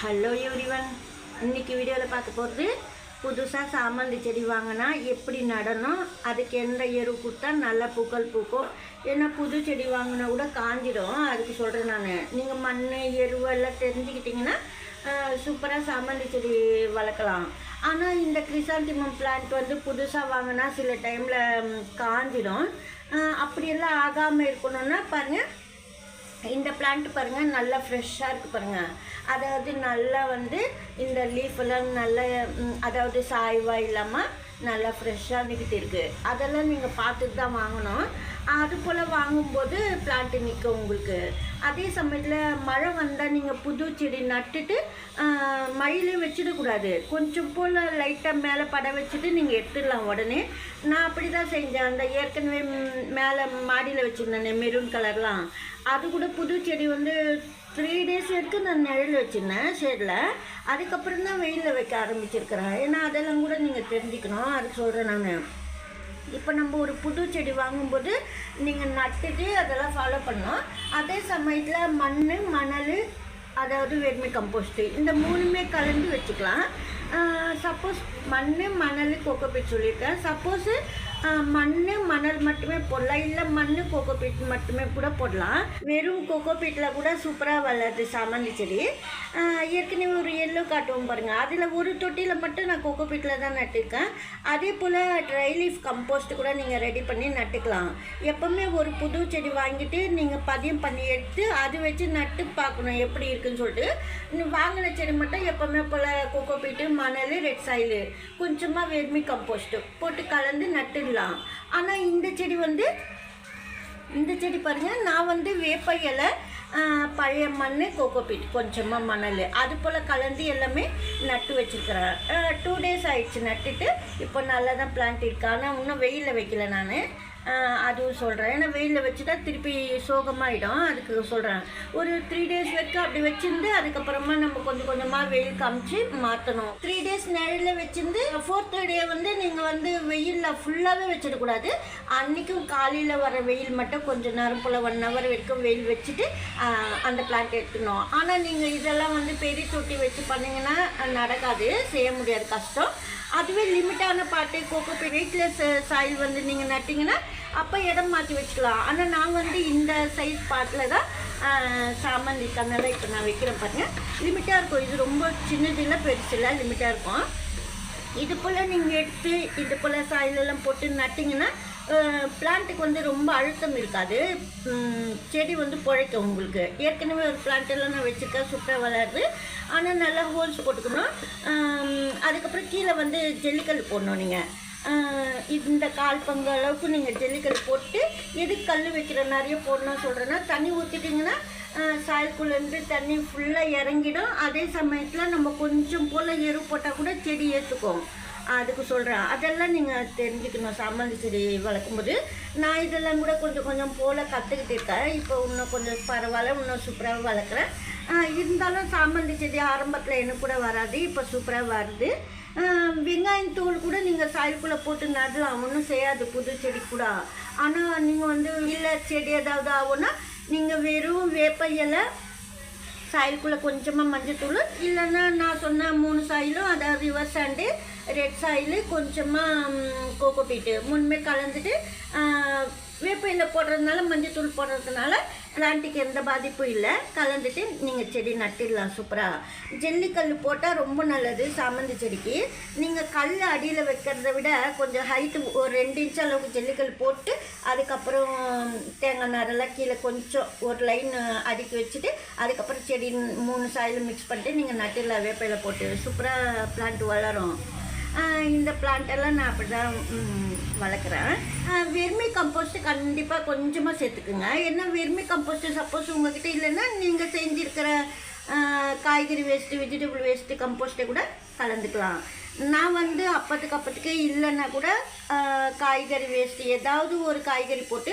Hello everyone இன்னைக்கு வீடியோவில் பார்க்க போகிறது புதுசாக சாமந்தி செடி வாங்கினா எப்படி நடணும்? அதுக்கு எந்த எரு கொடுத்தா நல்லா பூக்கள் பூக்கும்? ஏன்னா புது செடி வாங்கினா கூட காஞ்சிடும். அதுக்கு சொல்கிறேன் நான். நீங்கள் மண் எருவெல்லாம் தெரிஞ்சுக்கிட்டிங்கன்னா சூப்பராக சாமந்தி செடி வளர்க்கலாம். ஆனால் இந்த கிரிசாந்திமம் பிளான்ட் வந்து புதுசாக வாங்கினா சில டைமில் காஞ்சிடும். அப்படியெல்லாம் ஆகாமல் இருக்கணும்னா பாருங்கள் இந்த பிளான்ட் பாருங்கள் நல்லா ஃப்ரெஷ்ஷாக இருக்குது பாருங்கள் அதாவது நல்லா வந்து இந்த லீஃப் எல்லாம் நல்ல அதாவது சாய்வாக இல்லாமல் நல்லா ஃப்ரெஷ்ஷாக இருந்துக்கிட்டு இருக்குது அதெல்லாம் நீங்கள் பார்த்துட்டு தான் வாங்கணும். அது போல் வாங்கும்போது பிளான்ட்டு நிற்கும் உங்களுக்கு. அதே சமயத்தில் மழை வந்தால் நீங்கள் புது செடி நட்டுட்டு மழையிலையும் வச்சிடக்கூடாது கொஞ்சம் போல் லைட்டாக மேலே பட வச்சுட்டு நீங்கள் எடுத்துடலாம் உடனே. நான் அப்படி தான் செஞ்சேன். அந்த ஏற்கனவே மேலே மாடியில் வச்சுருந்தேனே மெரூன் கலர்லாம் அது கூட புது செடி வந்து த்ரீ டேஸ் வரைக்கும் நான் நிழல் வச்சுருந்தேன் ஷேடில் அதுக்கப்புறம் தான் வெயிலில் வைக்க ஆரம்பிச்சிருக்கிறேன். ஏன்னா அதெல்லாம் கூட நீங்கள் தெரிஞ்சுக்கணும். அது சொல்கிறேன் நான். இப்போ நம்ம ஒரு புது செடி வாங்கும்போது நீங்கள் நட்டுட்டு அதெல்லாம் ஃபாலோ பண்ணணும். அதே சமயத்தில் மண் மணல் அதாவது வெர்மி கம்போஸ்ட்டு இந்த மூணுமே கலந்து வச்சுக்கலாம். சப்போஸ் மண் மணல் கோகோபீட் சொல்லியிருக்கேன். சப்போஸு மண் மணல் மட்டுமே போடலாம். இல்லை மண் கோகோபீட் மட்டுமே கூட போடலாம். வெறும் கோகோபீட்டில் கூட சூப்பராக வளருது சாமந்தி செடி. ஏற்கனவே ஒரு எல்லோ காட்டுவோம் பாருங்கள் அதில் ஒரு தொட்டியில் மட்டும் நான் கோகோபீட்டில் தான் நட்டுருக்கேன். அதே போல் ட்ரை லீஃப் கம்போஸ்ட் கூட நீங்கள் ரெடி பண்ணி நட்டுக்கலாம். எப்போவுமே ஒரு புது செடி வாங்கிட்டு நீங்கள் பதியம் பண்ணி எடுத்து அது வச்சு நட்டு பார்க்கணும் எப்படி இருக்குன்னு சொல்லிட்டு. வாங்கின செடி மட்டும் எப்போவுமே போல் கோகோபீட்டு மணல் ரெட் சாயிலு கொஞ்சமாக வெர்மி கம்போஸ்ட்டு போட்டு கலந்து நட்டுடலாம். ஆனால் இந்த செடி வந்து இந்த செடி பாருங்கள் நான் வந்து வேப்ப இலை பழைய மண் கோகோபீட் கொஞ்சமாக மணல் அது போல் கலந்து எல்லாமே நட்டு வச்சுருக்கிறேன். டூ டேஸ் ஆயிடுச்சு நட்டுட்டு இப்போ நல்லா தான் பிளான்ட் இருக்கு. ஆனால் இன்னும் வெயிலில் வைக்கல நான். அதுவும் சொல்கிறேன் ஏன்னா வெயிலில் வச்சுட்டா திருப்பி சோகமாயிடும். அதுக்கு சொல்கிறேன் ஒரு த்ரீ டேஸ் வரைக்கும் அப்படி வச்சுருந்து அதுக்கப்புறமா நம்ம கொஞ்சம் கொஞ்சமாக வெயில் காமிச்சு மாற்றணும் த்ரீ டேஸ் நிழலில் வச்சுருந்து ஃபோர்த் டே வந்து நீங்கள் வந்து வெயிலில் ஃபுல்லாகவே வச்சிடக்கூடாது அன்றைக்கும் காலையில் வர வெயில் மட்டும் கொஞ்சம் நேரம் போல் ஒன் ஹவர் வரைக்கும் வெயில் வச்சுட்டு அந்த பிளான்ட் எடுத்துக்கணும். ஆனால் நீங்கள் இதெல்லாம் வந்து பெரிய தொட்டி வச்சு பண்ணிங்கன்னா நடக்காது. செய்ய முடியாது. கஷ்டம். அதுவே லிமிட்டான பாட்டு கோகோ வெயிட்லெஸ் சாயில் வந்து நீங்கள் நட்டிங்கன்னா அப்போ இடம் மாற்றி வச்சுக்கலாம். ஆனால் நான் வந்து இந்த சைஸ் பாட்டில் தான் சாமந்தி கண்ணெல்லாம் இப்போ நான் வைக்கிறேன் பாருங்கள் லிமிட்டாக இருக்கும். இது ரொம்ப சின்னது இல்லை பெருசு இல்லை லிமிட்டாக இருக்கும். இது போல் நீங்கள் எடுத்து இது போல் சாயிலெல்லாம் போட்டு நட்டிங்கன்னா பிளான்ட்டுக்கு வந்து ரொம்ப அழுத்தம் இருக்காது. செடி வந்து பிழைக்கும் உங்களுக்கு. ஏற்கனவே ஒரு பிளான்ட்டெல்லாம் நான் வச்சுருக்கேன் சூப்பராக வளருது. ஆனால் நல்லா ஹோல்ஸ் போட்டுக்கணும். அதுக்கப்புறம் கீழே வந்து ஜல்லிக்கல் போடணும் நீங்கள் இந்த கால் பங்கு அளவுக்கு நீங்கள் ஜல்லிக்கல் போட்டு எதுக்கு கல் வைக்கிற நிறைய போடணும் சொல்கிறேன்னா தண்ணி ஊற்றிட்டிங்கன்னா சாய்க்குள்ளேருந்து தண்ணி ஃபுல்லாக இறங்கிடும். அதே சமயத்தில் நம்ம கொஞ்சம் போல் எரு போட்டால் கூட செடி ஏற்றுக்கும் அதுக்கு சொல்கிறேன் அதெல்லாம் நீங்கள் தெரிஞ்சுக்கணும். சாமந்தி செடி வளர்க்கும்போது நான் இதெல்லாம் கூட கொஞ்சம் கொஞ்சம் போல் கற்றுக்கிட்டு இருக்கேன். இப்போ இன்னும் கொஞ்சம் பரவாயில்ல இன்னும் சூப்பராக வளர்க்குறேன். இருந்தாலும் சாமந்தி செடி ஆரம்பத்தில் எனக்கு கூட வராது. இப்போ சூப்பராக வருது. வெங்காயம் தூள் கூட நீங்கள் சாயலுக்குள்ளே போட்டு நடலாம் ஒன்றும் செய்யாது புது செடி கூட. ஆனால் நீங்கள் வந்து இல்லை செடி ஏதாவது ஆகும்னா நீங்கள் வெறும் வேப்ப இலை சாயிலுக்குள்ளே கொஞ்சமாக மஞ்சத்தூள் இல்லைன்னா நான் சொன்ன மூணு சாயிலும் அதாவது ரிவர் ஆண்டு ரெட் சாயிலு கொஞ்சமாக கோகோபீட்டு மூணுமே கலந்துட்டு வேப்பையில் போடுறதுனால மஞ்சத்தூள் போடுறதுனால பிளான்ட்டுக்கு எந்த பாதிப்பும் இல்லை. கலந்துட்டு நீங்கள் செடி நட்டிடலாம் சூப்பராக ஜல்லிக்கல் போட்டால் ரொம்ப நல்லது சாமந்தி செடிக்கு. நீங்கள் கல் அடியில் வைக்கிறத விட கொஞ்சம் ஹைட்டு ஒரு ரெண்டு இன்ச் அளவுக்கு ஜல்லிக்கல் போட்டு அதுக்கப்புறம் தேங்காய் நாரெல்லாம் கீழே கொஞ்சம் ஒரு லைன் அடுக்கி வச்சுட்டு அதுக்கப்புறம் செடி மூணு சாயில் மிக்ஸ் பண்ணிட்டு நீங்கள் நட்டிடலாம் வேப்பையில் போட்டு. சூப்பராக பிளான்ட் வளரும். இந்த பிளான்ட்டெல்லாம் நான் அப்படி தான் வளர்க்குறேன். வெர்மி கம்போஸ்ட்டு கண்டிப்பாக கொஞ்சமாக சேர்த்துக்குங்க. ஏன்னா வெர்மி கம்போஸ்ட்டு சப்போஸ் உங்ககிட்ட இல்லைன்னா நீங்கள் செஞ்சுருக்கிற காய்கறி வேஸ்ட்டு வெஜிடபிள் வேஸ்ட்டு கம்போஸ்ட்டை கூட கலந்துக்கலாம். நான் வந்து அப்பத்துக்கு அப்பத்துக்கே இல்லைன்னா கூட காய்கறி வேஸ்ட்டு ஏதாவது ஒரு காய்கறி போட்டு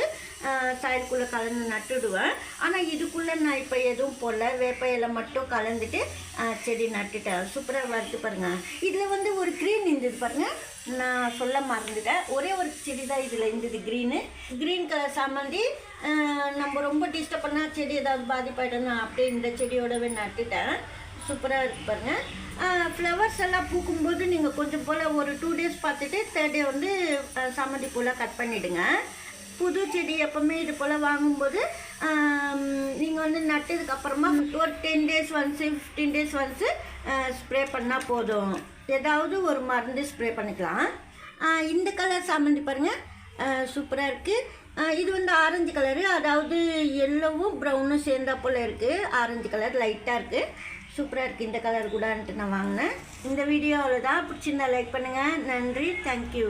சாயலுக்குள்ளே கலந்து நட்டுடுவேன். ஆனால் இதுக்குள்ளே நான் இப்போ எதுவும் போடல. வேப்ப இலை மட்டும் கலந்துட்டு செடி நட்டுட்டேன். சூப்பராக வருது பாருங்கள் இதில் வந்து ஒரு க்ரீன் இருந்தது பாருங்கள் நான் சொல்ல மறந்துட்டேன். ஒரே ஒரு செடி தான் இதில் இருந்தது க்ரீனு க்ரீன் கலர் சாமந்தி நம்ம ரொம்ப டிஸ்டர்ப் பண்ணால் செடி ஏதாவது பாதிப்பாயிட்டோம்னா அப்படியே இந்த செடியோடவே நட்டுட்டேன். சூப்பராக இருக்கு பாருங்கள் ஃப்ளவர்ஸ் எல்லாம் பூக்கும்போது நீங்கள் கொஞ்சம் போல் ஒரு டூ டேஸ் பார்த்துட்டு தேர்ட் டே வந்து சாமந்தி பூலாம் கட் பண்ணிவிடுங்க புது செடி எப்போவுமே இது போல் வாங்கும்போது நீங்கள் வந்து நட்டதுக்கு அப்புறமா ஒரு ten days once fifteen days once spray பண்ணால் போதும். ஏதாவது ஒரு மருந்து ஸ்ப்ரே பண்ணிக்கலாம். இந்த கலர் சாமந்தி பாருங்கள் சூப்பராக இருக்குது இது வந்து ஆரஞ்சு கலரு அதாவது எல்லோவும் ப்ரௌனும் சேர்ந்தா போல் இருக்குது ஆரஞ்சு கலர் லைட்டாக இருக்குது சூப்பராக இருக்குது இந்த கலர் கூடன்ட்டு நான் வாங்கினேன். இந்த வீடியோ அவ்வளோதான் பிடிச்சிருந்தா லைக் பண்ணுங்கள் நன்றி. தேங்க்யூ